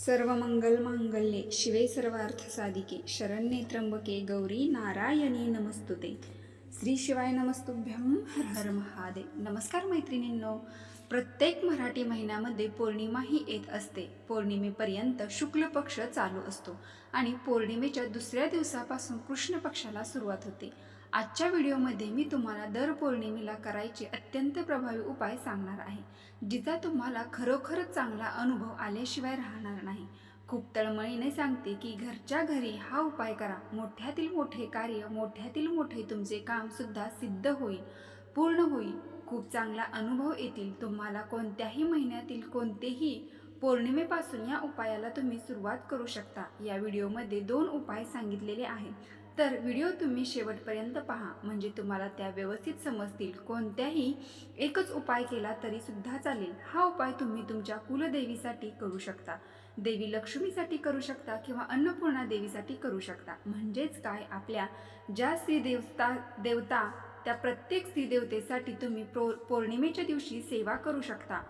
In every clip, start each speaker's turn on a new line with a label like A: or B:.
A: सर्व मंगल मांगल्ये शिवे सर्वार्थ साधिके शरण्ये त्र्यंबके गौरी नारायणी नमस्तुते. श्री शिवाय नमस्तुभ्यम हर हर महादेव. नमस्कार मैत्रिणींनो. प्रत्येक मराठी महिन्यामध्ये पौर्णिमा ही येत असते. पौर्णिमेपर्यंत शुक्ल पक्ष चालू असतो आणि पौर्णिमेच्या दुसऱ्या दिवसापासून कृष्ण पक्षाला सुरुवात होते. आजच्या व्हिडिओमध्ये मी तुम्हाला दर पौर्णिमेला करायचे अत्यंत प्रभावी उपाय सांगणार आहे जिचा तुम्हाला खरोखरच चांगला अनुभव आल्याशिवाय राहणार नाही. खूप तळमळीने सांगते की घरच्या घरी हा उपाय करा. मोठ्यातील मोठे कार्य मोठ्यातील मोठे तुमचे कामसुद्धा सिद्ध होईल पूर्ण होईल. खूप चांगला अनुभव येतील. तुम्हाला कोणत्याही महिन्यातील कोणतेही पौर्णिमेपासून या उपायाला तुम्ही सुरुवात करू शकता. या व्हिडिओमध्ये दोन उपाय सांगितलेले आहेत. तर व्हिडिओ तुम्ही शेवटपर्यंत पहा. म्हणजे तुम्हाला त्या व्यवस्थित समजतील. कोणत्याही एकच उपाय केला तरी सुद्धा चालेल. हा उपाय तुम्ही तुमच्या कुलदेवीसाठी करू शकता. देवी लक्ष्मीसाठी करू शकता किंवा अन्नपूर्णा देवीसाठी करू शकता. म्हणजेच काय? आपल्या ज्या स्त्री देवता देवता त्या प्रत्येक स्त्री देवतेसाठी तुम्ही पौ पौर्णिमेच्या दिवशी सेवा करू शकता.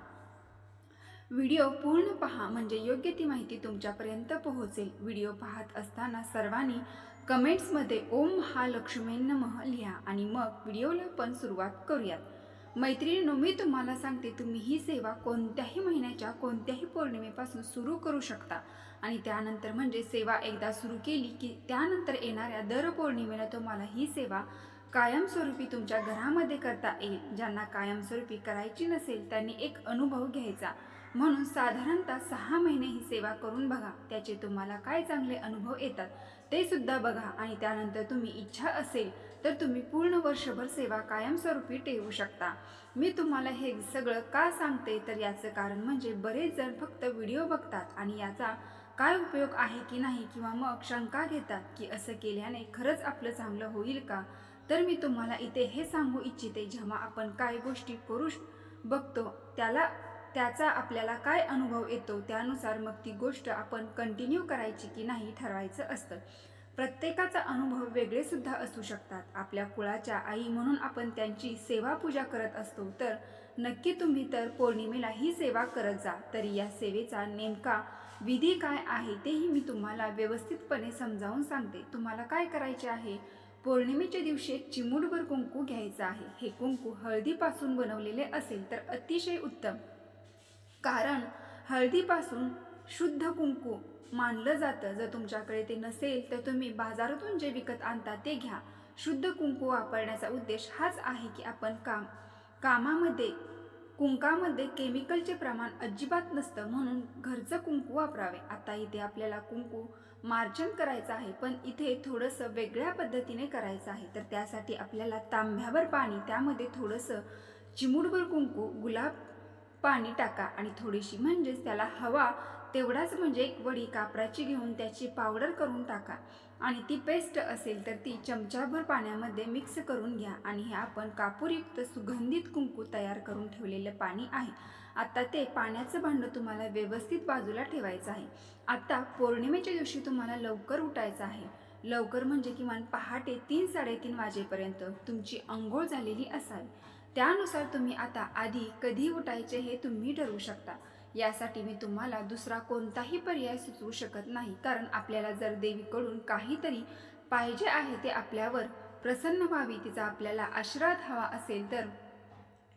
A: व्हिडिओ पूर्ण पहा. म्हणजे योग्य ती माहिती तुमच्यापर्यंत पोहोचेल. व्हिडिओ पाहत असताना सर्वांनी कमेंट्समध्ये ओम महालक्ष्मी नमः लिहा आणि मग व्हिडिओला पण सुरुवात करूयात. मैत्रिणींनो मी तुम्हाला सांगते तुम्ही ही सेवा कोणत्याही महिन्याच्या कोणत्याही पौर्णिमेपासून सुरू करू शकता. आणि त्यानंतर म्हणजे सेवा एकदा सुरू केली की त्यानंतर येणाऱ्या दर पौर्णिमेला तुम्हाला ही सेवा कायमस्वरूपी तुमच्या घरामध्ये करता येईल. ज्यांना कायमस्वरूपी करायची नसेल त्यांनी एक अनुभव घ्यायचा. म्हणून साधारणतः सहा महिने ही सेवा करून बघा. त्याचे तुम्हाला काय चांगले अनुभव येतात ते सुद्धा बघा आणि त्यानंतर तुम्ही इच्छा असेल तर तुम्ही पूर्ण वर्षभर सेवा कायमस्वरूपी ठेवू शकता. मी तुम्हाला हे सगळं का सांगते? तर याचं कारण म्हणजे बरेच जण फक्त व्हिडिओ बघतात आणि याचा काय उपयोग आहे की नाही किंवा मग शंका घेतात की असं केल्याने खरंच आपलं चांगलं होईल का? तर मी तुम्हाला इथे हे सांगू इच्छिते जेव्हा आपण काय गोष्टी करू बघतो त्याला त्याचा आपल्याला काय अनुभव येतो त्यानुसार मग ती गोष्ट आपण कंटिन्यू करायची की नाही ठरवायचं असतं. प्रत्येकाचा अनुभव वेगळे सुद्धा असू शकतात. आपल्या कुळाच्या आई म्हणून आपण त्यांची सेवा पूजा करत असतो तर नक्की तुम्ही तर पौर्णिमेला ही सेवा करत जा. तरी या सेवेचा नेमका विधी काय आहे तेही मी तुम्हाला व्यवस्थितपणे समजावून सांगते. तुम्हाला काय करायचे आहे? पौर्णिमेच्या दिवशी एक चिमूटभर कुंकू घ्यायचं आहे. हे कुंकू हळदीपासून बनवलेले असेल तर अतिशय उत्तम. कारण हळदीपासून शुद्ध कुंकू मानलं जातं. जर तुमच्याकडे ते नसेल तर तुम्ही बाजारातून जे विकत आणता ते घ्या. शुद्ध कुंकू वापरण्याचा उद्देश हाच आहे की आपण काम कामामध्ये कुंकामध्ये केमिकलचे प्रमाण अजिबात नसतं म्हणून घरचं कुंकू वापरावे. आता इथे आपल्याला कुंकू मार्जन करायचं आहे पण इथे थोडंसं वेगळ्या पद्धतीने करायचं आहे. तर त्यासाठी आपल्याला तांब्यावर पाणी त्यामध्ये थोडंसं चिमुडभर कुंकू गुलाब पाणी टाका आणि थोडीशी म्हणजेच त्याला हवा तेवढाच म्हणजे एक वडी कापराची घेऊन त्याची पावडर करून टाका. आणि ती पेस्ट असेल तर ती चमचाभर पाण्यामध्ये मिक्स करून घ्या आणि हे आपण कापूरयुक्त सुगंधित कुंकू तयार करून ठेवलेलं पाणी आहे. आता ते पाण्याचं भांडं तुम्हाला व्यवस्थित बाजूला ठेवायचं आहे. आता पौर्णिमेच्या दिवशी तुम्हाला लवकर उठायचं आहे. लवकर म्हणजे किमान पहाटे तीन साडेतीन वाजेपर्यंत तुमची आंघोळ झालेली असावी. त्यानुसार तुम्ही आता आधी कधी उठायचे हे तुम्ही ठरवू शकता. यासाठी मी तुम्हाला दुसरा कोणताही पर्याय सुचवू शकत नाही. कारण आपल्याला जर देवीकडून काहीतरी पाहिजे आहे ते आपल्यावर प्रसन्न व्हावी तिचा आपल्याला आशीर्वाद हवा असेल तर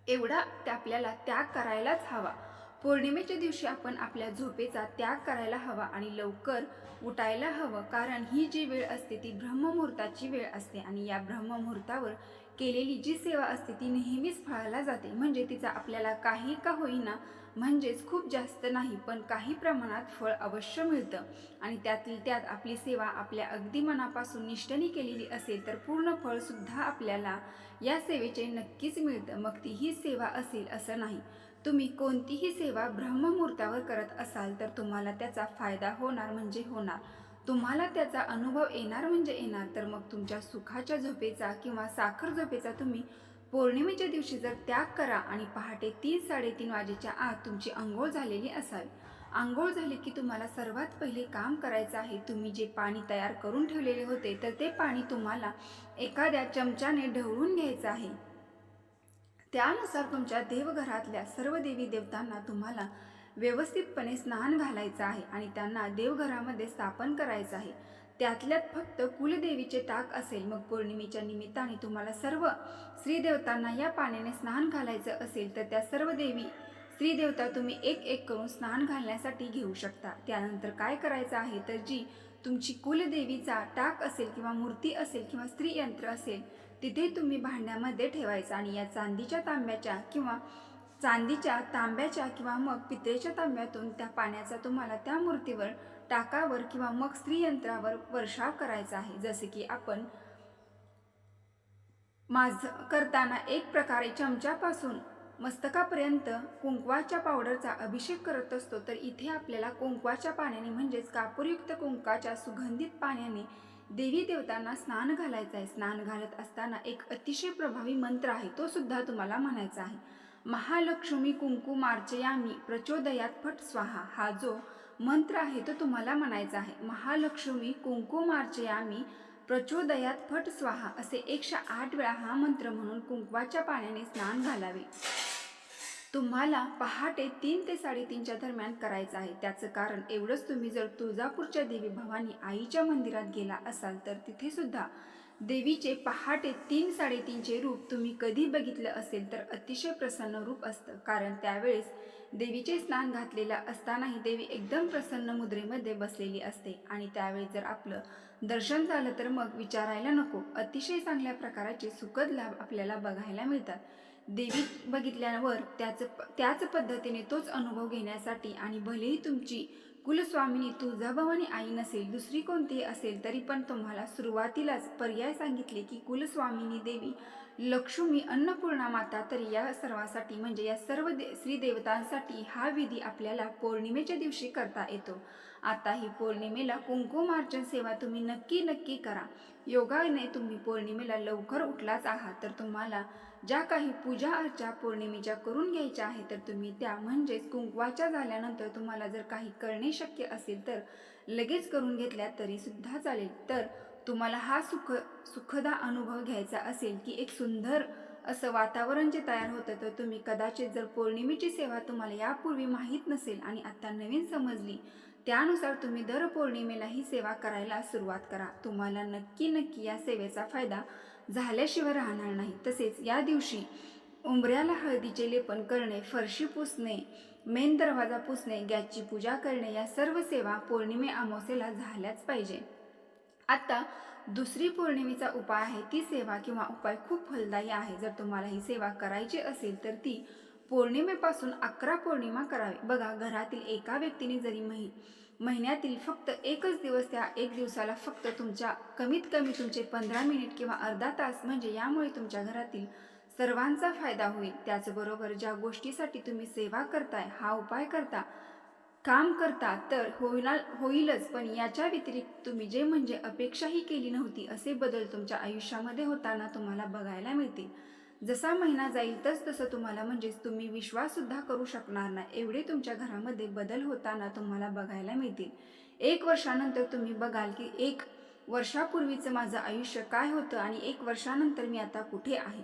A: एवढा ते आपल्याला त्याग करायलाच हवा. पौर्णिमेच्या दिवशी आपण आपल्या झोपेचा त्याग करायला हवा आणि लवकर उठायला हवं. कारण ही जी वेळ असते ती ब्रह्ममुहूर्ताची वेळ असते आणि या ब्रह्ममुहूर्तावर केलेली जी सेवा असते ती नेहमीच फळाला जाते. म्हणजे तिचा आपल्याला काही का होईना म्हणजेच खूप जास्त नाही पण काही प्रमाणात फळ अवश्य मिळतं. आणि त्यातील त्यात आपली सेवा आपल्या अगदी मनापासून निष्ठेने केलेली असेल तर पूर्ण फळसुद्धा आपल्याला या सेवेचे नक्कीच मिळतं. मग ती ही सेवा असेल असं नाही. तुम्ही कोणतीही सेवा ब्रह्ममुहूर्तावर करत असाल तर तुम्हाला त्याचा फायदा होणार म्हणजे होणार. तुम्हाला त्याचा अनुभव येणार म्हणजे येणार. तर मग तुमच्या सुखाच्या झोपेचा किंवा साखर झोपेचा तुम्ही पौर्णिमेच्या दिवशी जर त्याग करा आणि पहाटे तीन साडेतीन वाजेच्या आत तुमची आंघोळ झालेली असावी. आंघोळ झाली की तुम्हाला सर्वात पहिले काम करायचं आहे. तुम्ही जे पाणी तयार करून ठेवलेले होते तर ते पाणी तुम्हाला एखाद्या चमच्याने ढवळून घ्यायचं आहे. त्यानुसार तुमच्या देवघरातल्या सर्व देवी देवतांना तुम्हाला व्यवस्थितपणे स्नान घालायचं आहे आणि त्यांना देवघरामध्ये स्थापन करायचं आहे. त्यातल्यात फक्त कुलदेवीचे टाक असेल मग पौर्णिमेच्या निमित्ताने तुम्हाला सर्व श्रीदेवतांना या पाण्याने स्नान घालायचं असेल तर त्या सर्व देवी श्रीदेवता तुम्ही एक एक करून स्नान घालण्यासाठी घेऊ शकता. त्यानंतर काय करायचं आहे तर जी तुमची कुलदेवीचा टाक असेल किंवा मूर्ती असेल किंवा स्त्री यंत्र असेल तिथे तुम्ही भांड्यामध्ये ठेवायचं आणि या चांदीच्या तांब्याच्या किंवा चांदीच्या तांब्याच्या किंवा मग पितळेच्या तांब्यातून त्या पाण्याचा तुम्हाला त्या मूर्तीवर टाकावर किंवा मग स्त्रीयंत्रावर वर्षाव करायचा आहे. जसे की आपण माझ करताना एक प्रकारे चमच्यापासून मस्तकापर्यंत कुंकवाच्या पावडरचा अभिषेक करत असतो तर इथे आपल्याला कुंकवाच्या पाण्याने म्हणजेच कापूरयुक्त कुंकाच्या सुगंधित पाण्याने देवी देवतांना स्नान घालायचं आहे. स्नान घालत असताना एक अतिशय प्रभावी मंत्र आहे तो सुद्धा तुम्हाला म्हणायचा आहे. महालक्ष्मी कुंकुमार्चयामी प्रचोदयात फट स्वाहा. हा जो मंत्र आहे तो तुम्हाला म्हणायचा आहे. महालक्ष्मी कुंकुमार्चयामी प्रचोदयात फट स्वाहा. असे एकशे आठ वेळा हा मंत्र म्हणून कुंकवाच्या पाण्याने स्नान घालावे. तुम्हाला पहाटे तीन ते साडेतीनच्या दरम्यान करायचं आहे. त्याचं कारण एवढंच तुम्ही जर तुळजापूरच्या देवी भवानी आईच्या मंदिरात गेला असाल तर तिथे सुद्धा देवीचे पहाटे तीन साडेतीनचे रूप तुम्ही कधी बघितलं असेल तर अतिशय प्रसन्न रूप असतं. कारण त्यावेळेस देवीचे स्नान घातलेलं असतानाही देवी एकदम प्रसन्न मुद्रेमध्ये बसलेली असते. आणि त्यावेळी जर आपलं दर्शन झालं तर मग विचारायला नको. अतिशय चांगल्या प्रकाराचे सुखद लाभ आपल्याला बघायला मिळतात. देवी बघितल्यावर त्याच त्याच पद्धतीने तोच अनुभव घेण्यासाठी आणि भलेही तुमची कुलस्वामिनी तुळजाभवानी आई नसेल दुसरी कोणतीही असेल तरी पण तुम्हाला सुरुवातीलाच पर्याय सांगितले की कुलस्वामिनी देवी लक्ष्मी अन्नपूर्णा माता तर या सर्वासाठी म्हणजे या सर्व दे श्रीदेवतांसाठी हा विधी आपल्याला पौर्णिमेच्या दिवशी करता येतो. आता ही पौर्णिमेला कुंकुमार्चन सेवा तुम्ही नक्की नक्की करा. योगाने तुम्ही पौर्णिमेला लवकर उठलाच आहात तर तुम्हाला ज्या काही पूजा अर्चा पौर्णिमेच्या करून घ्यायच्या आहेत तर तुम्ही त्या म्हणजेच कुंकवाच्या झाल्यानंतर तुम्हाला जर काही करणे शक्य असेल तर लगेच करून घेतल्या तरी सुद्धा चालेल. तर तुम्हाला हा सुख सुखदा अनुभव घ्यायचा असेल की एक सुंदर असं वातावरण जे तयार होतं तर तुम्ही कदाचित जर पौर्णिमेची सेवा तुम्हाला यापूर्वी माहीत नसेल आणि आत्ता नवीन समजली त्यानुसार तुम्ही दर पौर्णिमेला ही सेवा करायला सुरुवात करा. तुम्हाला नक्की नक्की या सेवेचा फायदा झाल्याशिवाय राहणार नाही. तसेच या दिवशी उंबऱ्याला हळदीचे लेपन करणे फरशी पुसणे मेन दरवाजा पुसणे गॅसची पूजा करणे या सर्व सेवा पौर्णिमे अमावस्येला झाल्याच पाहिजे. आता दुसरी पौर्णिमेचा उपाय आहे ती सेवा किंवा उपाय खूप फलदायी आहे. जर तुम्हाला ही सेवा करायची असेल तर ती पौर्णिमेपासून अकरा पौर्णिमा करावी. बघा घरातील एका व्यक्तीने जरी मही महिन्यातील फक्त एकच दिवस त्या एक दिवसाला फक्त तुमच्या कमीत कमी तुमचे पंधरा मिनिट किंवा अर्धा तास म्हणजे यामुळे तुमच्या घरातील सर्वांचा फायदा होईल. त्याचबरोबर ज्या गोष्टीसाठी तुम्ही सेवा करताय हा उपाय करता काम करता तर होईना होईलच पण याच्या व्यतिरिक्त तुम्ही जे म्हणजे अपेक्षाही केली नव्हती असे बदल तुमच्या आयुष्यामध्ये होताना तुम्हाला बघायला मिळतील. जसा महिना जाईल तस तसं तुम्हाला म्हणजेच तुम्ही विश्वाससुद्धा करू शकणार नाही. एवढे तुमच्या घरामध्ये बदल होताना तुम्हाला बघायला मिळतील. एक वर्षानंतर तुम्ही बघाल की एक वर्षापूर्वीचं माझं आयुष्य काय होतं आणि एक वर्षानंतर मी आता कुठे आहे?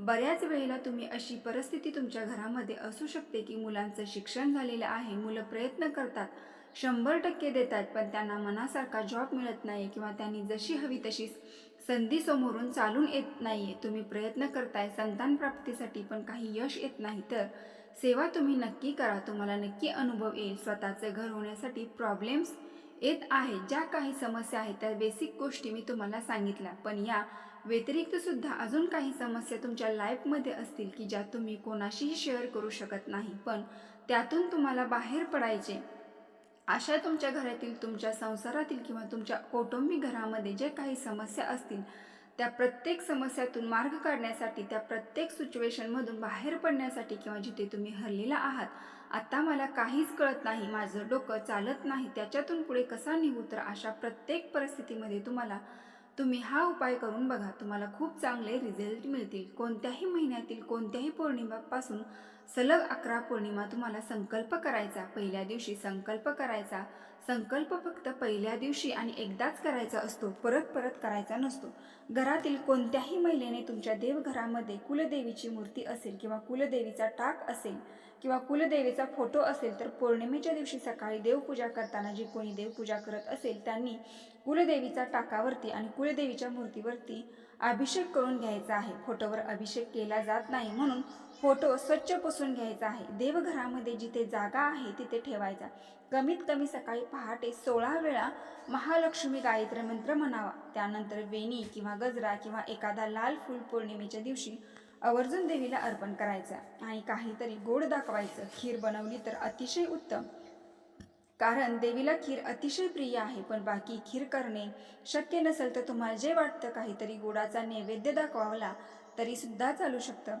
A: बऱ्याच वेळेला तुम्ही अशी परिस्थिती तुमच्या घरामध्ये असू शकते की मुलांचं शिक्षण झालेलं आहे मुलं प्रयत्न करतात शंभर टक्के देतात पण त्यांना मनासारखा जॉब मिळत नाही किंवा त्यांनी जशी हवी तशी संधी समोरून चालून येत नाही आहे तुम्ही प्रयत्न करताय संतान प्राप्तीसाठी पण काही यश येत नाही. तर सेवा तुम्ही नक्की करा तुम्हाला नक्की अनुभव येईल. स्वतःचं घर होण्यासाठी प्रॉब्लेम्स येत आहे ज्या काही समस्या आहेत त्या बेसिक गोष्टी मी तुम्हाला सांगितल्या. पण या व्यतिरिक्त सुद्धा अजून काही समस्या तुमच्या लाईफमध्ये असतील की ज्या तुम्ही कोणाशीही शेअर करू शकत नाही पण त्यातून तुम्हाला बाहेर पडायचे. अशा तुमच्या घरातील तुमच्या संसारातील किंवा तुमच्या कौटुंबिक घरामध्ये जे काही समस्या असतील त्या प्रत्येक समस्यातून मार्ग काढण्यासाठी त्या प्रत्येक सिच्युएशनमधून बाहेर पडण्यासाठी किंवा जिथे तुम्ही हरलेला आहात आत्ता मला काहीच कळत नाही माझं डोकं चालत नाही त्याच्यातून पुढे कसा निघू? तर अशा प्रत्येक परिस्थितीमध्ये तुम्हाला तुम्ही हा उपाय करून बघा. तुम्हाला खूप चांगले रिझल्ट मिळतील. कोणत्याही महिन्यातील कोणत्याही पौर्णिमापासून सलग अकरा पौर्णिमा तुम्हाला संकल्प करायचा. पहिल्या दिवशी संकल्प करायचा. संकल्प फक्त पहिल्या दिवशी आणि एकदाच करायचा असतो. परत परत करायचा नसतो. घरातील कोणत्याही महिलेने तुमच्या देवघरामध्ये कुलदेवीची मूर्ती असेल किंवा कुलदेवीचा टाक असेल किंवा कुलदेवीचा फोटो असेल तर पौर्णिमेच्या दिवशी सकाळी देवपूजा करताना जी कोणी देवपूजा करत असेल त्यांनी कुलदेवीचा टाकावरती आणि कुलदेवीच्या मूर्तीवरती अभिषेक करून घ्यायचा आहे. फोटोवर अभिषेक केला जात नाही म्हणून फोटो स्वच्छ पुसून घ्यायचा आहे. देवघरामध्ये जिथे जागा आहे तिथे ठेवायचा. कमीत कमी सकाळी पहाटे सोळा वेळा महालक्ष्मी गायत्री मंत्र म्हणावा. त्यानंतर वेणी किंवा गजरा किंवा एखादा लाल फूल पौर्णिमेच्या दिवशी आवर्जून देवीला अर्पण करायचं आणि काहीतरी गोड दाखवायचं. खीर बनवली तर अतिशय उत्तम. कारण देवीला खीर अतिशय प्रिय आहे पण बाकी खीर करणे शक्य नसेल तर तुम्हाला जे वाटतं काहीतरी गोडाचा नैवेद्य दाखवावला तरी सुद्धा चालू शकतं.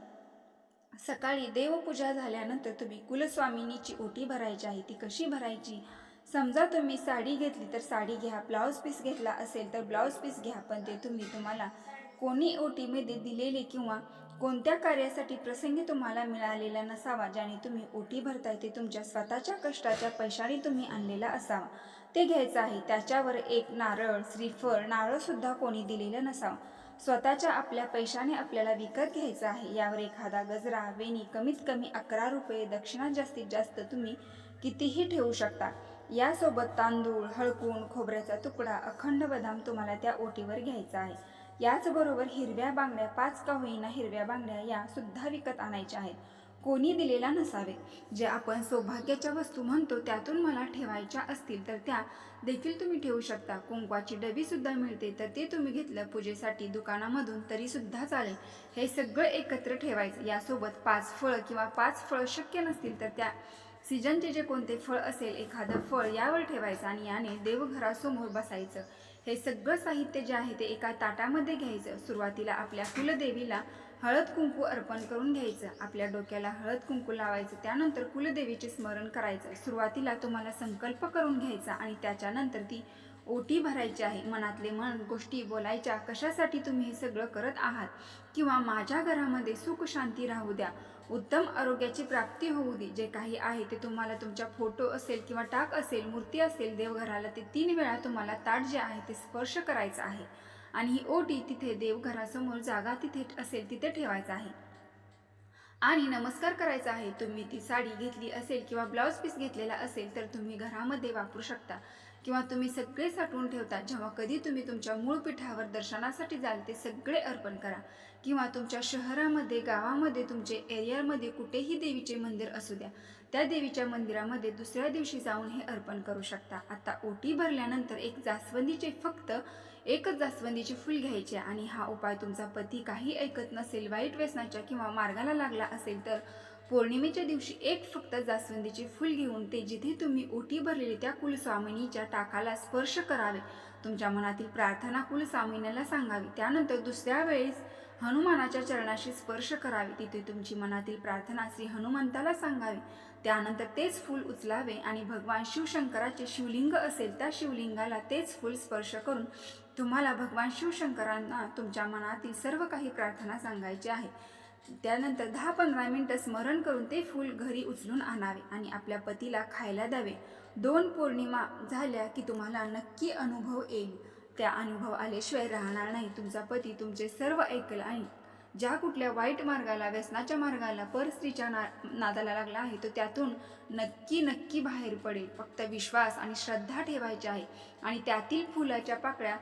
A: सकाळी देवपूजा झाल्यानंतर तुम्ही कुलस्वामिनीची ओटी भरायची आहे ती कशी भरायची? समजा तुम्ही साडी घेतली तर साडी घ्या ब्लाऊज पीस घेतला असेल तर ब्लाऊज पीस घ्या पण ते तुम्ही तुम्हाला कोणी ओटीमध्ये दिलेले किंवा कोणत्या कार्यासाठी प्रसंगी तुम्हाला मिळालेला नसावा ज्याने तुम्ही ओटी भरताय ते तुमच्या स्वतःच्या कष्टाच्या पैशाने तुम्ही आणलेला असावा. ते घ्यायचं आहे त्याच्यावर एक नारळ श्रीफळ नारळसुद्धा कोणी दिलेलं नसावं. स्वतःच्या आपल्या पैशाने आपल्याला विकत घ्यायचं आहे. यावर एखादा गजरा वेणी कमीत कमी अकरा रुपये दक्षिणा जास्तीत जास्त तुम्ही कितीही ठेवू शकता. यासोबत तांदूळ हळकून खोबऱ्याचा तुकडा अखंड बदाम तुम्हाला त्या ओटीवर घ्यायचा आहे. याचबरोबर हिरव्या बांगड्या पाच का होईना हिरव्या बांगड्या या सुद्धा विकत आणायच्या आहेत. कोणी दिलेला नसावे. जे आपण सौभाग्याच्या वस्तू म्हणतो त्यातून मला ठेवायच्या असतील तर त्या देखील तुम्ही ठेवू शकता. कुंकवाची डबी सुद्धा मिळते तर ते तुम्ही घेतलं पूजेसाठी दुकानामधून तरी सुद्धा चालेल. हे सगळं एकत्र ठेवायचं. यासोबत पाच फळ किंवा पाच फळ शक्य नसतील तर त्या सीजनचे जे कोणते फळ असेल एखादं फळ यावर ठेवायचं आणि याने देवघरासमोर बसायचं. हे सगळं साहित्य जे आहे ते एका ताटामध्ये घ्यायचं. सुरुवातीला आपल्या कुलदेवीला हळद कुंकू अर्पण करून घ्यायचं. आपल्या डोक्याला हळद कुंकू लावायचं. त्यानंतर कुलदेवीचे स्मरण करायचं. सुरुवातीला तुम्हाला संकल्प करून घ्यायचा आणि त्याच्यानंतर ती ओटी भरायची आहे. मनातले मन गोष्टी बोलायच्या कशासाठी तुम्ही हे सगळं करत आहात? किंवा माझ्या घरामध्ये सुख शांती राहू द्या. उत्तम आरोग्याची प्राप्ती होऊ दे. जे काही आहे ते तुम्हाला तुमच्या फोटो असेल किंवा टाक असेल मूर्ती असेल देवघराला ते तीन वेळा तुम्हाला ताट जे आहे ते स्पर्श करायचं आहे. आणि ही ओटी तिथे देवघरासमोर जागा तिथे असेल तिथे ठेवायचं आहे. आणि नमस्कार करायचा आहे. तुम्ही ती साडी घेतली असेल किंवा ब्लाऊज पीस घेतलेला असेल तर तुम्ही घरामध्ये वापरू शकता. किंवा तुम्ही सगळे साठवून ठेवता. जेव्हा कधी तुम्ही तुमच्या मूळ पीठावर दर्शनासाठी जाल ते सगळे अर्पण करा. किंवा तुमच्या शहरामध्ये गावामध्ये तुमचे एरियामध्ये कुठेही देवीचे मंदिर असू द्या त्या देवीच्या मंदिरामध्ये दुसऱ्या दिवशी जाऊन हे अर्पण करू शकता. आता ओटी भरल्यानंतर एक जास्वंदीचे फक्त एकच जास्वंदीचे फूल घ्यायचे आणि हा उपाय तुमचा पती काही ऐकत नसेल वाईट व्यसनाच्या किंवा मार्गाला लागला असेल तर पौर्णिमेच्या दिवशी एक फक्त जास्वंदीचे फुल घेऊन ते जिथे तुम्ही ओटी भरलेली त्या कुलस्वामिनीच्या टाकाला स्पर्श करावे तुमच्या मनातील प्रार्थना कुलस्वामिनीला सांगावी. त्यानंतर दुसऱ्या वेळेस हनुमानाच्या चरणाशी स्पर्श करावे. तिथे तुमची मनातील प्रार्थना श्री हनुमंताला सांगावी. त्यानंतर तेच फूल उचलावे आणि भगवान शिवशंकराचे शिवलिंग असेल त्या शिवलिंगाला तेच फूल स्पर्श करून तुम्हाला भगवान शिवशंकरांना तुमच्या मनातील सर्व काही प्रार्थना सांगायची आहे. त्यानंतर दहा पंधरा मिनटं स्मरण करून ते फूल घरी उचलून आणावे आणि आपल्या पतीला खायला द्यावे. दोन पौर्णिमा झाल्या की तुम्हाला नक्की अनुभव येईल. त्या अनुभव आल्याशिवाय राहणार नाही. तुमचा पती तुमचे सर्व ऐकल आणि ज्या कुठल्या वाईट मार्गाला व्यसनाच्या मार्गाला परस्त्रीच्या ना नादाला लागला आहे तो त्यातून नक्की नक्की बाहेर पडेल. फक्त विश्वास आणि श्रद्धा ठेवायची आहे. आणि त्यातील फुलाच्या पाकळ्या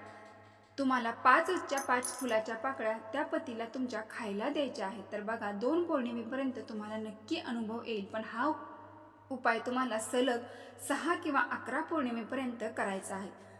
A: तुम्हाला पाचच्या पाच फुलाच्या पाकळ्या त्या पतीला तुमच्या खायला द्यायच्या आहेत. तर बघा दोन पौर्णिमेपर्यंत तुम्हाला नक्की अनुभव येईल. पण हा उपाय तुम्हाला सलग सहा किंवा अकरा पौर्णिमेपर्यंत करायचा आहे.